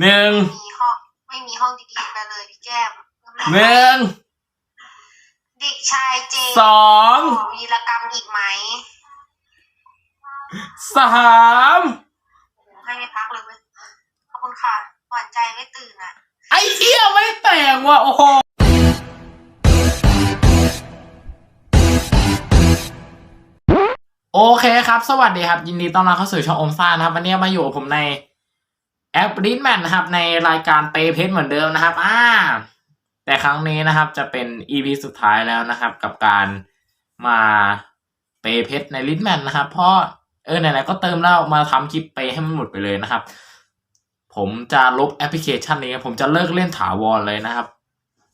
หนึ่งมีห้องไม่มีห้องดีๆไปเลยพี่แก้มหนึ่งเด็กชายเจสองขอวีรกรรมอีกไหมสามโอ้โหให้ไม่พักเลยเว้ยขอบคุณค่ะหวานใจไม่ตื่นอะ ไอ้เหี้ยไม่แต่งว่ะโอ้โหโอเคครับ สวัสดีครับ ยินดีต้อนรับเข้าสู่ช่องอมซ่านะครับ วันนี้มาอยู่กับผมใน แอปดิสแมนนะครับในรายการเปเพชรเหมือนเดิมนะครับอ่าแต่ครั้งนี้นะครับจะเป็น EP สุดท้ายแล้วนะครับ กับการมาเปเพชรในลิสแมนนะครับเพราะเออไหนๆก็เติมแล้วมาทำคลิปเปให้มันหมดไปเลยนะครับ ผมจะลบแอปพลิเคชันนี้ผมจะเลิกเล่นถาวรเลยนะครับ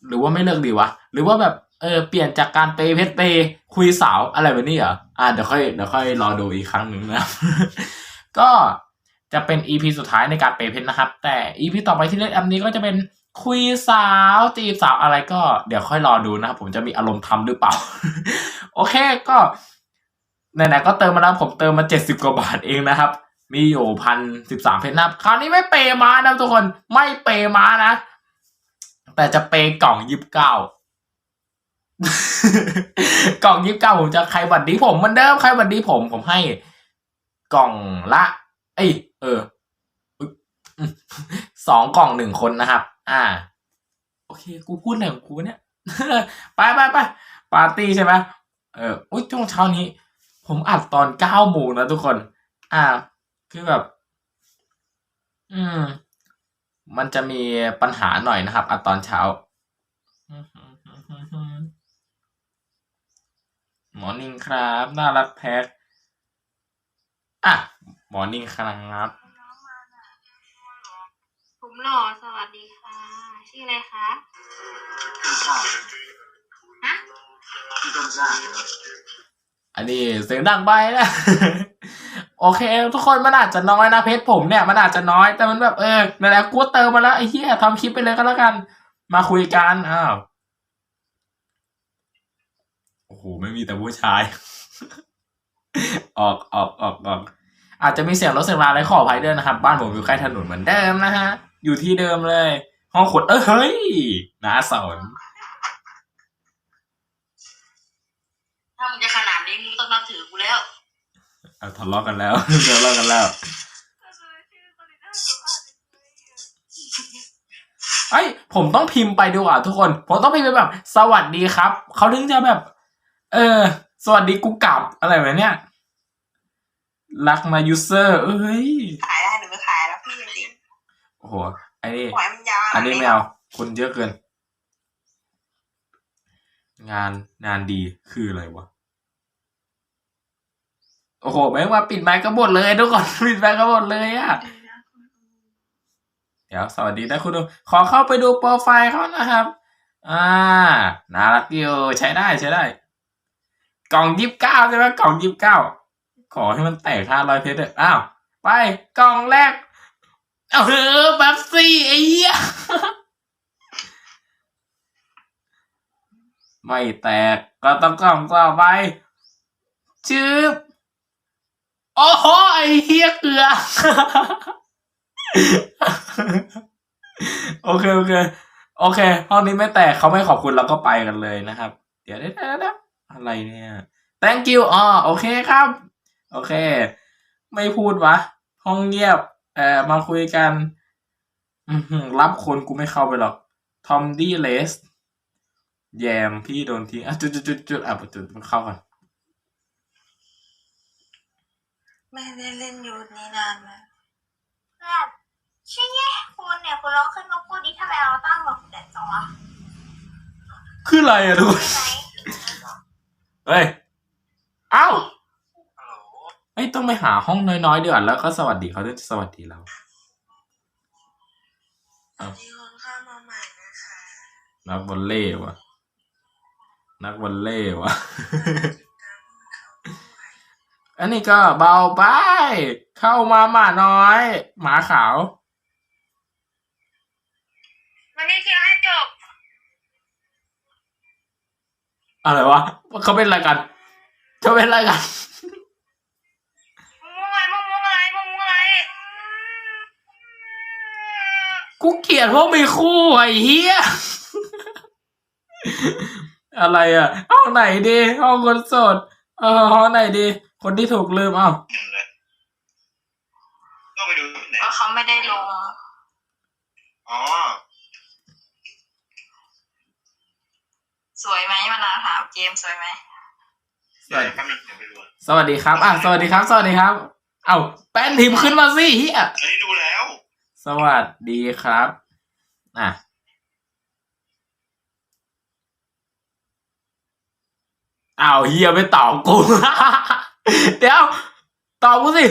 หรือว่าไม่เลิกดีวะหรือว่าแบบเออเปลี่ยนจากการเปย์เพชรเปย์คุยสาวอะไรแบบนี้เหรออ่าเดี๋ยวค่อยเดี๋ยวค่อยรอดูอีกครั้งหนึ่งนะครับก็ จะเป็น EP สุดท้ายในการเปย์เพชรนะครับ แต่ EP ต่อไปที่เล่นแอปนี้ก็จะเป็นคุยสาวจีบสาวอะไรก็เดี๋ยวค่อยรอดูนะครับ ผมจะมีอารมณ์ทำหรือเปล่า โอเคก็ไหนๆก็เติมมาแล้วผมเติมมาเจ็ดสิบกว่าบาทเองนะครับ มีอยู่พันสิบสามเพชรนะครับ คราวนี้ไม่เปย์มานะทุกคนไม่เปย์มานะ แต่จะเปย์กล่องยิบเก้ากล่องยิบเก้าผมจะใครบัตรดีผมเหมือนเดิมใครบัตรดีผมผมให้กล่องละ เอ้ยเออสองกล่องหนึ่งคนนะครับ อ่า โอเค กูพูดอะไรของกูเนี่ย ไปไปไปปาร์ตี้ใช่ไหมเอออุ้ยช่วงเช้านี้ ผมอัดตอนเก้าโมงนะทุกคน อ่า คือแบบ อืม มันจะมีปัญหาหน่อยนะครับ อัดตอนเช้า หมอนิงครับ น่ารักแพ็คอะ หมอนิ่งครับ ผมหล่อสวัสดีค่ะ ชื่ออะไรคะฮะอันนี้เสียงดังไปนะโอเค ทุกคนมันอาจจะน้อยนะเพจผมเนี่ยมันอาจจะน้อยแต่มันแบบเออนั่นแหละกูเติมมาแล้วไอ้เหี้ยทำคลิปไปเลยก็แล้วกัน มาคุยกันอ้าวโอ้โหไม่มีแต่ผู้ชาย ออกออกออกออก อาจจะมีเสียงรถเสียงราอะไรขออภัยด้วยนะครับ บ้านผมอยู่ใกล้ถนนเหมือนเดิมนะฮะ อยู่ที่เดิมเลย ห้องขดเออเฮ้ยนาสนถ้ามึงจะขนาดนี้มึงต้องนับถือกูแล้วเอาทะเลาะกันแล้วทะเลาะกันแล้วไอ้ยผมต้องพิมพ์ไปดีกว่าทุกคน ผมต้องพิมพ์ไปแบบ สวัสดีครับ เขาถึงจะแบบ เออ สวัสดีกูกลับอะไรแบบเนี้ย รักมายูเซอร์ เอ้ย ขายได้หรือไม่ขายแล้วพี่จริงโอ้โหไอ้นี่ๆปล่อยมันยาวอันนี้ไม่เอาคนเยอะเกิน งานงานดีคืออะไรวะ โอ้โหแม่งมาปิดไมค์ก็หมดเลยทุกคน ปิดไมค์ก็หมดเลยอะเดี๋ยวสวัสดีนะคุณดูขอเข้าไปดูโปรไฟล์เขานะครับ อ่า น่ารักอยู่ใช้ได้ใช้ได้ กล่องยิบเก้าใช่ไหมกล่องยิบเก้า ขอให้มันแตกห้าร้อยเพชรเถอะอ้าว ไปกล่องแรก เออแบบซี่ไอ้เหี้ยไม่แตกก็ต้องกล่องต่อไปชืบโอ้โหไอ้เฮียเกลือ โอเค โอเค โอเค ห้องนี้ไม่แตกเขาไม่ขอบคุณเราก็ไปกันเลยนะครับ เดี๋ยวเดี๋ยวเดี๋ยวเดี๋ยวอะไรเนี่ย thank you อ๋อโอเคครับ โอเค ไม่พูดวะ ห้องเงียบ เอ่อ มาคุยกัน อือหือรับคนกูไม่เข้าไปหรอก ทอมดี้เลส แยมพี่โดนทิ้งอะจุดจุดจุดจุดอะจุดมันเข้ากันไม่ได้เล่นยูทนี้นานแล้วแบบใช่ไงคุณเนี่ยคุณลองขึ้นมาพูดดิทำไมเราตั้งแบบเด็ดจังวะคืออะไรอะทุกคนไหนเฮ้ย เอ้า เอ้ยต้องไปหาห้องน้อยๆดีกว่าแล้วก็สวัสดีเขาจะสวัสดีเรามีคนเข้ามาใหม่นะคะนักวอลเล่วะนักวอลเล่วะ อันนี้ก็เบาไป เข้ามาหมาน้อย หมาขาว วันนี้เคลียร์ให้จบอะไรวะเขาเป็นอะไรกันเขาเป็นอะไรกัน มุ้งอะไรมุ้งมุ้งอะไรมุ้งมุ้งอะไร กูเกลียดพวกมีคู่ไอ้เหี้ย อะไรอะห้องไหนดีห้องคนโสด เออห้องไหนดี คนที่ถูกลืมเอ้าหนึ่งเลยต้องไปดูที่ไหน เพราะเขาไม่ได้ลง อ๋อ สวยไหมมานาวถามเกมสวยไหมเดี๋ยวแป๊บนึงเดี๋ยวไปดูสวัสดีครับ อะ สวัสดีครับ สวัสดีครับ เอ้าแป้นทีมขึ้นมาสิเฮียอันนี้ดูแล้ว สวัสดีครับ อะ อ้าวเฮียไม่ตอบกู เดี๋ยว ตอบกูสิ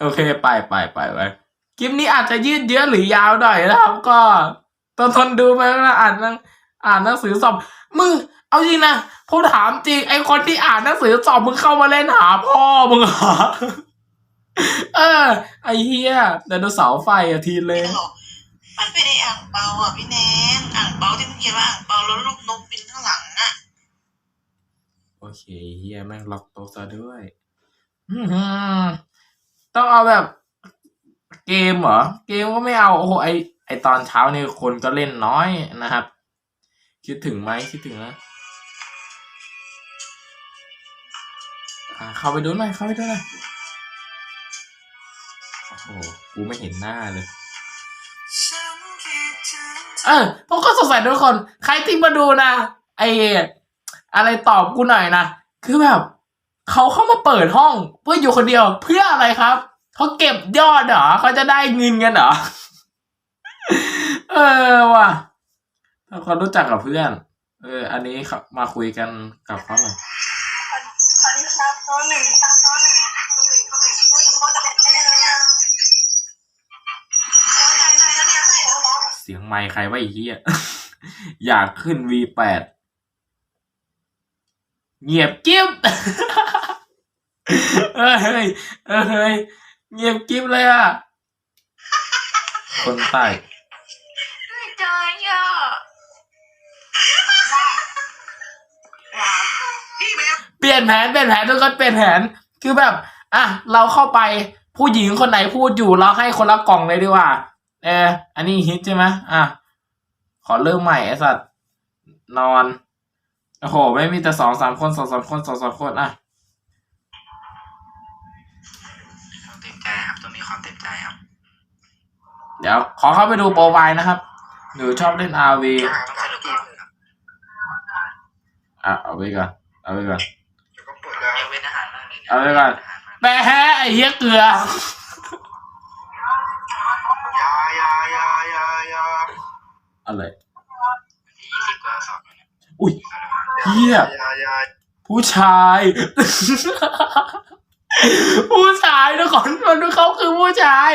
โอเค ไปไปไปไปคลิปนี้อาจจะยืดเยื้อหรือยาวหน่อยนะครับ ก็ทนทนดูไปนะอ่านหนังอ่านหนังสือสอบมึงเอาจริงนะผมถามจริงไอคนที่อ่านหนังสือสอบมึงเข้ามาเล่นหาพ่อมึงเหรอ เออไอเฮียไดโนเสาร์ไฟอะทีเลยไม่หรอกมันเป็นไอ้อ่างเปาอะพี่แนนอ่างเปาที่มันเขียนว่าอ่างเปาแล้วรูปนกบินข้างหลังอะ โอเคเฮียแม่งล็อกโต๊ะซะด้วยอือหือต้องเอาแบบ เกมเหรอ เกมก็ไม่เอา โอ้โหไอไอตอนเช้านี่คนก็เล่นน้อยนะครับ คิดถึงไหมคิดถึงนะอ่าเข้าไปดูหน่อยเข้าไปดูหน่อย โอ้โหกูไม่เห็นหน้าเลยเออผมก็สงสัยทุกคน ใครที่มาดูนะไออะไรตอบกูหน่อยนะ คือแบบเขาเข้ามาเปิดห้อง เพื่ออยู่คนเดียวเพื่ออะไรครับเขาเก็บยอดเหรอเขาจะได้เงินกันเหรอเออว่ะถ้าเขารู้จักกับเพื่อน เออ อันนี้ครับมาคุยกันกับเขาหน่อยสวัสดีครับตัวหนึ่งครับตัวหนึ่งตัวหนึ่ง เนาะเสียงไมค์ใครว่าไอ้เหี้ย อยากขึ้น V8 เงียบกิ๊บ เอ้ยเฮ้ยเอ้ยเฮ้ยเงียบกิ๊บเลยอะ คนใต้ใจอะเปลี่ยนแผนเปลี่ยนแผนทุกคนเปลี่ยนแผนคือแบบ อะ เราเข้าไปผู้หญิงคนไหนพูดอยู่เราให้คนละกล่องเลยดีกว่า เอออันนี้ฮิตใช่ไหมอะ ขอเริ่มใหม่ไอ้สัตว์ นอน โอ้โห ไม่มีแต่สองสามคนสองสามคนสองสามคนอะความเต็มใจครับต้องมีความเต็มใจครับ เดี๋ยว ขอเข้าไปดูโปรไฟล์นะครับ หนูชอบเล่น RV ต้องสนุกก่อนครับอะ เอาไปก่อน เอาไปก่อน เดี๋ยวก็เปิดแล้วยังเป็นอาหารมากเลยเอาไว้ก่อนแปะแฮะไอ้เหี้ยเกลือ อะไรที่ยี่สิบก็สอบแล้วนะอุ้ยเหี้ยยายาผู้ชาย ผู้ชายทุกคนมันเขาคือผู้ชาย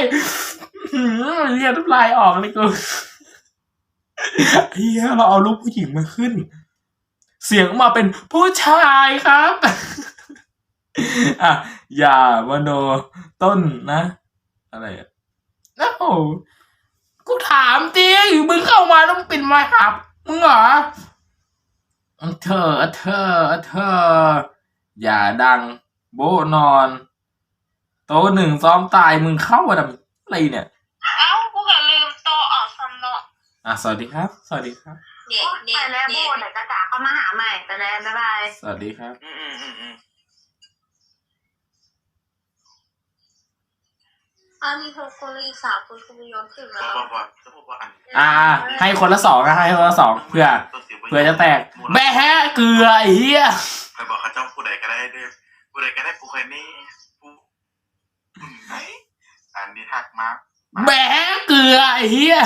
หืมเรียกน้ำลายออกเลยกูเฮียเราเอารูปผู้หญิงมาขึ้น เสียงมาเป็นผู้ชายครับอะอย่ามโนต้นนะ อะไรอะเอ้า กูถามจริงมึงเข้ามาต้องปิดไมาหับมึงเหรอเธอเธอเธอ อย่าดัง โบะนอน โตะหนึ่งซ้อมตายมึงเข้ามาทำอะไรเนี่ย เอ้ากูก็ลืมโตออกซัมเนาะอะสวัสดีครับ สวัสดีครับ เด็กเด็กแล้วโบนจะด่าเขามาหาใหม่แต่แล้วบ๊ายบาย สวัสดีครับ อืมอืมอืม อืมอันนี้ทุกคนอีสาวคุณคุณย้อนขึ้นมาบอกบอกจะบอกว่าอันอ่า ให้คนละสองนะให้คนละสองเพื่อเพื่อจะแตกแบะแฮะเกลือไอ้เหี้ยใครบอกเขาเจ้าผู้ใดก็ได้เด้อผู้ใดก็ได้ผู้ใครนี่ผู้อืมไหนอันนี้ทักมาแบะแฮะเกลือไอ้เหี้ย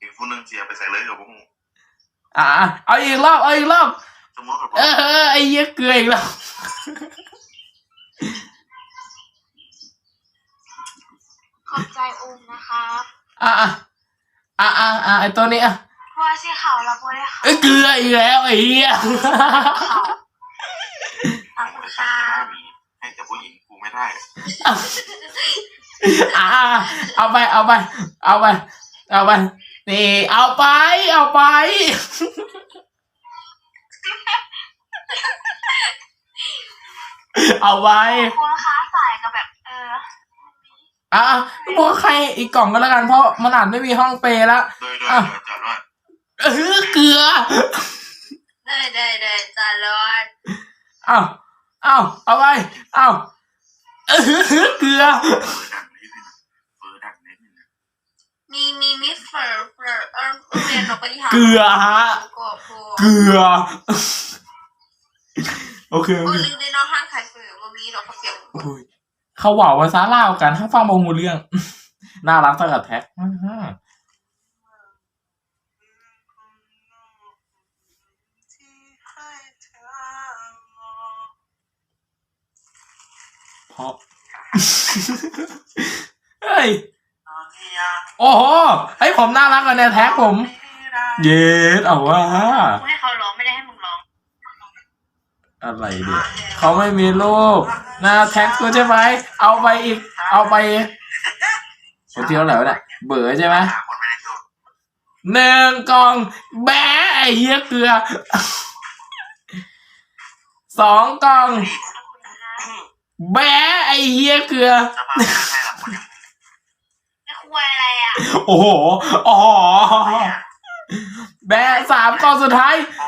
อีกผู้หนึงเสียไปใส่เลยกับพวกมึงอ่าเอาอีกรอบเอาอีกรอบสมมติกับเออเออไอ้เหี้ยเกลืออีกรอบ ขอบใจอุ้มนะครับอะอะอะอะอะไอ้ตัวนี้อะว่าสิเขาเราบ่ได้เขาเอ้ยเกลืออีกแล้วไอ้เหี้ยเขาขอบคุณค่ะให้แต่ผู้หญิงกูไม่ได้อ่าเอาไปเอาไป เอาไป เอาไปนี่เอาไป เอาไป เอาไปคุณค้าสายก็แบบเออ อะบอกใครอีกกล่องก็แล้วกันเพราะมันอาจไม่มีห้องเปรย์แล้วโดยโดยอะโดยจัดว่าเออเกลือได้ได้ได้จ้ารอดเอ้าเอ้าเอาไปเอ้าเออเกลือเฟอร์ดังนิดนึงเฟอร์ดังนิดนึงนะมีมีมิสเฟอร์เฟอร์เออเรียนเราไปที่หาเกลือฮะก็พอเกลือ โอเคโอโอ้เคลืมได้เนอกห้างขายเฟอร์วันนี้เราเขาเสียงโอ้ย เขาหว่าภาษาลาวกันถ้าฟังบงมูเรื่อง น่ารักสักกับแท็กอื้อหือที่ให้เธอมองเพราะเฮ้ยตอนที่ยังโอ้โหไอ้ยผมน่ารักกันเนี่ยแท็กผมไม่ได้เย็ดเอาว่า กูให้เขาร้องไม่ได้ให้มึงร้อง อะไรเนี่ยเขาไม่มีรูปหน้าแท็กกูใช่ไหมเอาไปอีก เอาไปคนที่เท่าไหร่วะเนี่ยเบื่อใช่ไหมหาคนไม่ได้ตัวหนึ่งกล่องแบะไอ้เหี้ยเกลือสองกล่องแบะไอ้เหี้ยเกลือสภาพไม่ได้หรอกคนยังไอ้คุยอะไรอะ โอ้โห อ๋อ แบะสามกล่องสุดท้ายโอ้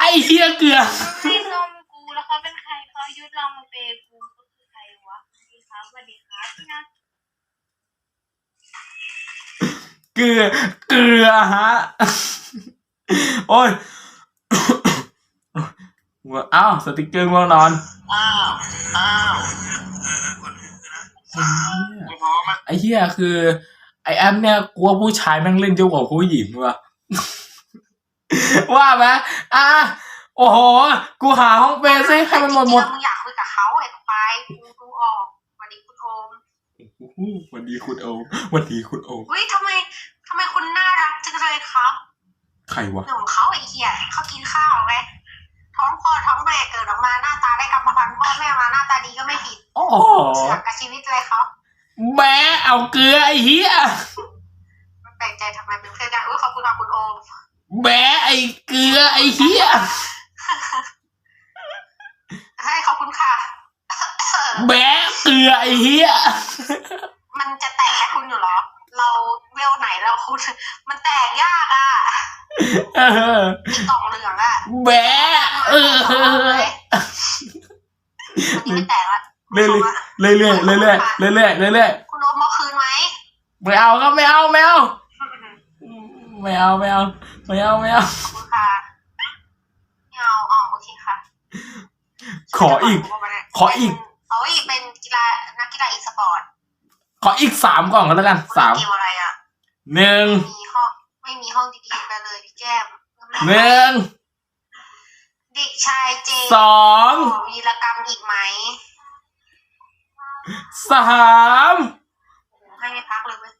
ไอ้เหี้ยเกลือไม่ส้มกูแล้วเขาเป็นใครเขายุดลองมาเปย์กูก็คือใครวะสวัสดีครับสวัสดีครับพี่นัทเกลือเกลือฮะโอ้ยเอ้าสติกเกอร์ง่วงนอนอ้าวอ้าวไม่พอมันไอ้เหี้ยคือ ไอแอมเนี่ยกลัวผู้ชายแม่งเล่นเยอะกว่าผู้หญิงว่ะ ว่าไหมอะโอ้โห กูหาห้องเปรย์ซิให้มันหมดหมดมึงอยากคุยกับเขาไอ้ควายกูดูออกสวัสดีคุณโอมโอ้โหวันดีคุณโอมวันดีคุณโอมอุ้ยทำไมทำไมคุณน่ารักจังเลยครับใครวะหนุ่มเขาไอ้เหี้ยเขากินข้าวไงท้องพ่อท้องแม่เกิดออกมาหน้าตาได้กรรมพันธุ์พ่อแม่มาหน้าตาดีก็ไม่ผิด โอ้โหเสือกกับชีวิตเลยครับแม่เอาเกลือไอ้เหี้ยไม่แปลกใจทำไมเป็นเพื่อนกันอุ้ยขอบคุณค่ะคุณโอม แบะไอ้เกลือไอ้เฮียให้ขอบคุณค่ะ แบะเกลือไอ้เฮียมันจะแตกให้คุณอยู่หรอ เราเวลไหนเราคุณมันแตกยากอะเอกล่องเหลืองอะแบะเออเออวันนี้ไม่แตกละเรื่อยเรื่อยเรื่อยเรื่อยเรื่อยเรื่อยเรื่อยคุณโอมเอาคืนไหมไม่เอาครับไม่เอาไม่เอาไม่เอาไม่เอา ไม่เอาไม่เอาขอบคุณค่ะไม่เอาอ๋อโอเคค่ะ ขออีก ขออีกเอาอีกเป็นกีฬานักกีฬาอีสปอร์ตขออีกสามกล่องกันแล้วกันสามเกมอะไรอะหนึ่งมีห้องไม่มีห้องดีๆไปเลยพี่แก้มหนึ่งเด็กชายเจสองขอวีรกรรมอีกไหมสามโอ้โหให้ไม่พักเลยเว้ย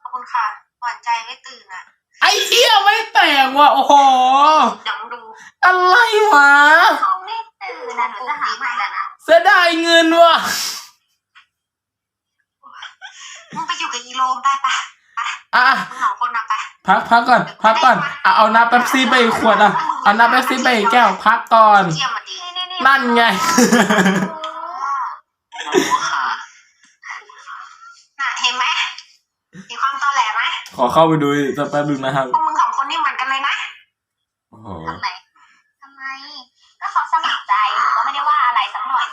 ขอบคุณค่ะหวานใจไม่ตื่นอะ ไอ้เหี้ยไม่แตกว่ะโอ้โห เดี๋ยวมึงดูอะไรวะ เขาไม่ตื่นนะหนูจะหาใหม่แล้วนะ เสียดายเงินว่ะ มึงไปอยู่กับอีโรมได้ปะอะ มึงสองคนนะปะพักพักก่อน พักก่อนอะเอาน้ำเป๊ปซี่ไปอีกขวดอะ เอาน้ำเป๊ปซี่ไปอีกแก้ว พักก่อนเที่ยมมาดีนั่นไงน่ะ ขอเข้าไปดูสักแป๊บนึงนะครับพวกมึงสองคนนี่เหมือนกันเลยนะโอ้โหทำไมทำไม ก็เขาสมัครใจหนูก็ไม่ได้ว่าอะไรสักหน่อย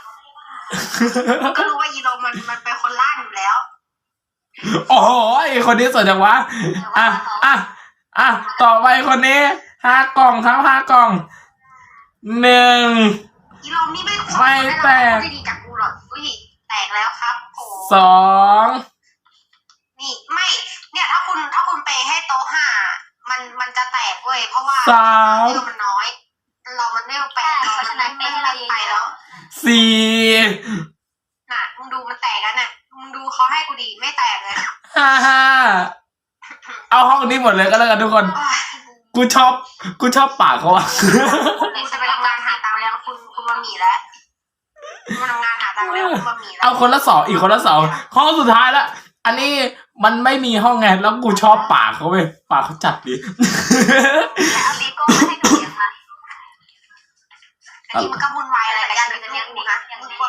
มึงก็รู้ว่าอีโรมมันมันเป็นคนล่านอยู่แล้วโอ้โหไอคนนี้สวยจังวะอะอะอะต่อไปคนนี้ห้ากล่องครับห้ากล่องหนึ่งอีโรมนี่ไม่ไม่แตกไม่ดีจากกูหรอกอุ้ยแตกแล้วครับโอ้สองนี่ไม่ เนี่ยถ้าคุณถ้าคุณไปให้โต๊ะห้ามันมันจะแตกเว้ยเพราะว่าสามเรื่องมันน้อย เรามันเรื่องแปดเพราะฉะนั้นไม่ให้เราไปแล้วสี่น่ะมึงดูมันแตกกันน่ะมึงดูเขาให้กูดีไม่แตกเลยห้าห้าเอาห้องนี้หมดเลยก็แล้วกันทุกคนโอ้ยกูชอบ กูชอบปากเขาอะคุณจะไปทำงานหาตังค์แล้วคุณคุณมาหมีแล้วคุณมาทำงานหาตังค์แล้วคุณมาหมีแล้วเอาคนละสองอีกคนละสองห้องสุดท้ายละอันนี้ มันไม่มีห้องไงแล้วกูชอบปากเขาเว้ยปากเขาจัดดิแต่เอาปีโก้มาให้หนูเลี้ยงมามันก็วุ่นวาอะไรกันมันจะเลี้ยงกูนะมึงกลัว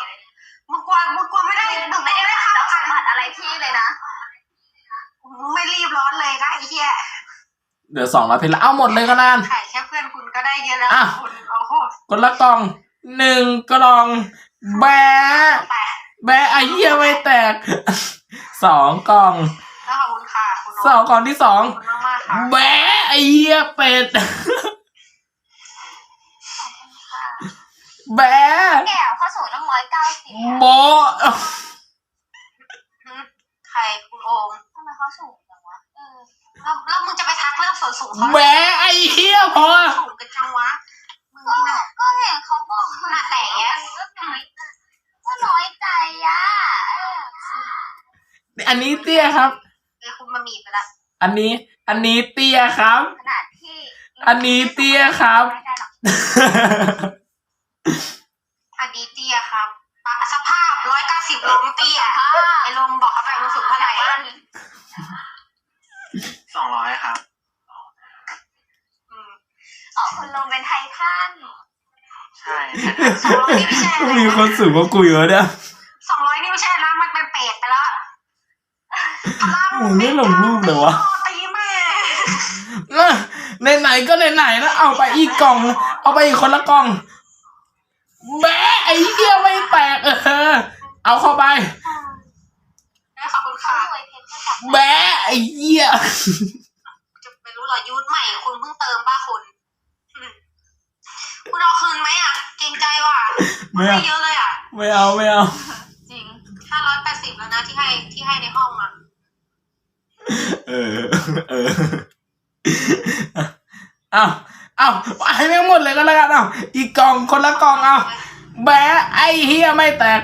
มึงกลัวมึงกลัวไม่ได้หนูไม่ได้ทำอัไรอะไรพี่เลยนะไม่รีบร้อนเลยก็ไอ้เหี้ยเดี๋ยวสองร้อยเพลงละเอาหมดเลยก็นาน ไข่แค่เพื่อนคุณก็ได้เยอะแล้วอะคุณโอ้โหคนละกล่องหนึ่งกล่อง แบะ แต่บะไอเหี้ยไม่แตก สองกล่อง สองกล่องที่สองขอบคุณมากๆค่ะแบะไอ้เหี้ยเป็ด แบะแก้วเข้าสู่ตั้งร้อยเก้าสิบโบะใครคุณโอมทำไมเขาสูงจังวะเออแล้วแล้วมึงจะไปทักเรื่องส่วนสูงเขาแบะไอ้เหี้ยพอ สูงกันจังวะมึงก็ก็เห็นเขาบอกขนาดไหนอะก็น้อยใจอะอันนี้เตี้ยครับ อันนี้ อันนี้เตี้ยครับ ขนาดที่อันนี้เตี้ยครับ ไม่ได้หรอกอันนี้เตี้ยครับปะสภาพร้อยเก้าสิบลงเตี้ยไอ้ลมบอกเขาไปมึงสูงเท่าไหร่สองร้อยครับ อืมอ๋อคุณลงเป็นไททัน ใช่สองร้อยนี่ไม่ใช่อะไรมีคนนะสูงกว่ากูอยู่แล้วเนี่ยสองร้อยนี่ไม่ใช่นะมันเป็นเปรตไปแล้วพลังโอ้ไม่ลงรูปเลยวะตีแม่เออ ไหนๆก็ไหนๆแล้วเอาไปอีกกล่อง เอาไปอีกคนละกล่องแบะไอ้เหี้ยไม่แตกเออ เอาเข้าไปขอบคุณค่ะแบะไอ้เหี้ยจะไม่รู้เหรอยูทใหม่คุณเพิ่งเติมป้าคุณอืมคุณเอาคืนไหมอะเกรงใจว่ะไม่ไม่เอาเยอะเลยอะ ไม่เอาไม่เอา จริงห้าร้อยแปดสิบแล้วนะที่ให้ที่ให้ในห้องอะ เออ เออเอาเอาให้แม่งหมดเลยก็แล้วกันเอาอีกกล่องคนละกล่องเอาแบะไอ้เหี้ยไม่แตก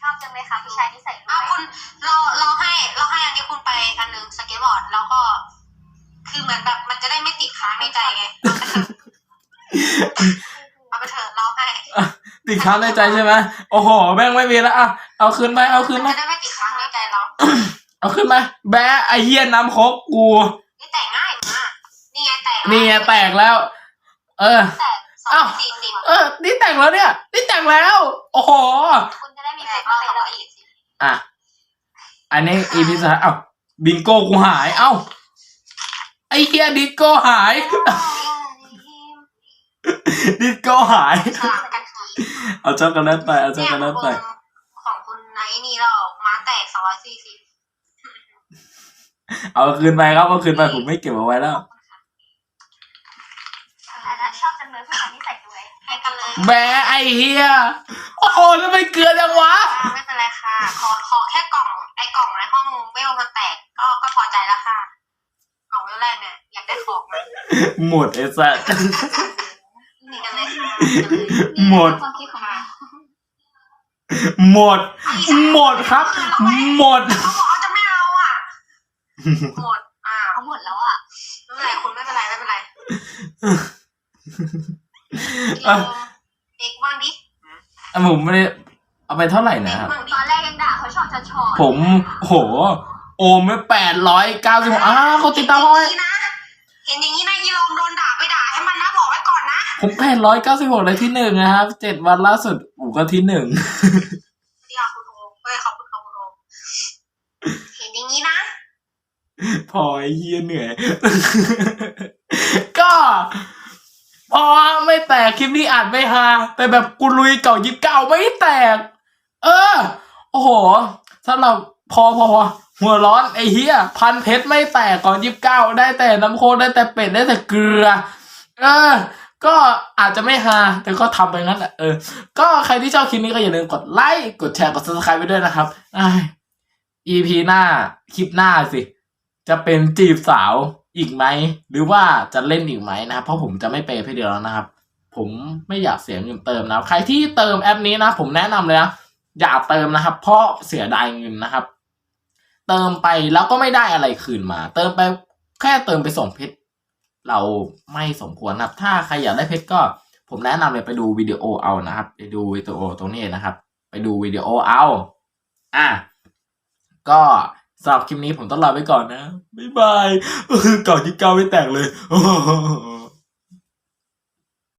ชอบจังเลยค่ะพี่ชายที่ใส่อ้าวคุณเราเราให้เราให้อันนี้คุณไปอันหนึงสเก็ตบอร์ดแล้วก็ คือเหมือนแบบมันจะได้ไม่ติดค้างในใจไงเอาไปเถอะเอาไปเถอะเราให้ติดค้างในใจใช่ไหมโอ้โหแม่งไม่มีแล้วอะเอาคืนไปเอาคืนมัไปนจะได้ไม่ติดค้างในใจเราเอาขึ้นไปแบะไอเฮียน้ำคกกู นี่แต่งง่ายมาก นี่ไงแต่งนี่ไงแตกแล้ว เออ แต่สออ้างวสี่สิบเออ นี่แตกแล้วเนี่ย นี่แตกแล้ว โอ้โห คุณจะได้มีเพชรมาเป็นเราอีกสิอะ อันนี้อีพีสุดท้ายเอ้าบิงโก้กูหาย เอ้า ไอเฮียดิสโก้หาย ดิสโก้หาย ฉลาดกันทีเอาช็อกโกแลตไป เอาช็อกเนี่ยโกแลตขไปองของคุณไนท์นี่เราม้าแตกสองร้อยสี่สิบเอาคืนไปครับ เอาคืนไป ผมไม่เก็บเอาไว้แล้วและชอบจังเลยผู้ชายที่ใส่ด้วยให้ กันเลยแบะไอเฮียโอ้โหทำไมเกลือจังวะ อ่าไม่เป็นไรค่ะ ขอขอแค่กล่องไอ้กล่องในห้องเวลมันแตกก็ก็พอใจแล้วค่ะ กล่องเวลแรกเนี่ยอยากได้ของมันหมดไอ้สัสนี่กันเลยค่ะหมด ความคิดของเราหมด หมดครับ หมด เขาบอกเขาจะไม่เอาอะ หมด อ่า เขาหมดแล้วอะไม่เป็นไรคุณไม่เป็นไรไม่เป็นไรเอ้ยเอกบ้างดิอะผมไม่ได้เอาไปเท่าไหร่นะครับตอนแรกยังด่าเขาชอบจะชอผมโห โอมไม่แปดร้อยเก้าสิบอ้าวเขาติดตามห้อยเห็นอย่างนี้นะยีโรมโดนด่าไปด่าให้มันนะบอกไว้ก่อนนะผมแปดร้อยเก้าสิบหกเลยที่หนึ่งนะครับเจ็ดวันล่าสุดอูก็ที่หนึ่ง เดี๋ยวคุณโอมเอ้ยขอบคุณครับคุณโอมเห็นอย่างนี้นะ พอไอ้เฮียเหนื่อย ก็ พอไม่แตกคลิปนี้อาจไม่ฮาแต่แบบกูลุยเก่ายิบเก่าไม่แตก เออ โอ้โหถ้าเราพอพอพอหัวร้อนไอ้เฮียพันเพชรไม่แตกก่อนยิบเก้าได้แต่น้ำโคได้แต่เป็ดได้แต่เกลือ เออ ก็อาจจะไม่ฮาแต่ก็ทำไปงั้นแหละเออ ก็ใครที่ชอบคลิปนี้ก็อย่าลืมกดไลค์กดแชร์กด subscribe ไปด้วยนะครับอ้ EP หน้าคลิปหน้าสิ จะเป็นจีบสาว อีกไหมหรือว่าจะเล่นอีกไหมนะครับ เพราะผมจะไม่เปย์เพี่เดียวแล้วนะครับ ผมไม่อยากเสียเงินเติมนะครับใครที่เติมแอปนี้นะผมแนะนำเลยนะอย่าเติมนะครับ เพราะเสียดายเงินนะครับ เติมไปแล้วก็ไม่ได้อะไรคืนมา เติมไปแค่เติมไปส่งเพชรเราไม่สมควรนะครับ ถ้าใครอยากได้เพชรก็ ผมแนะนำเลยไปดูวิดีโอเอานะครับ ไปดูวิดีโอตรงนี้นะครับ ไปดูวิดีโอเอา อะก็ สำหรับคลิปนี้ผมต้องลาไปก่อนนะ บ๊ายบายเออก่อนยิบเก้าไม่แตกเลย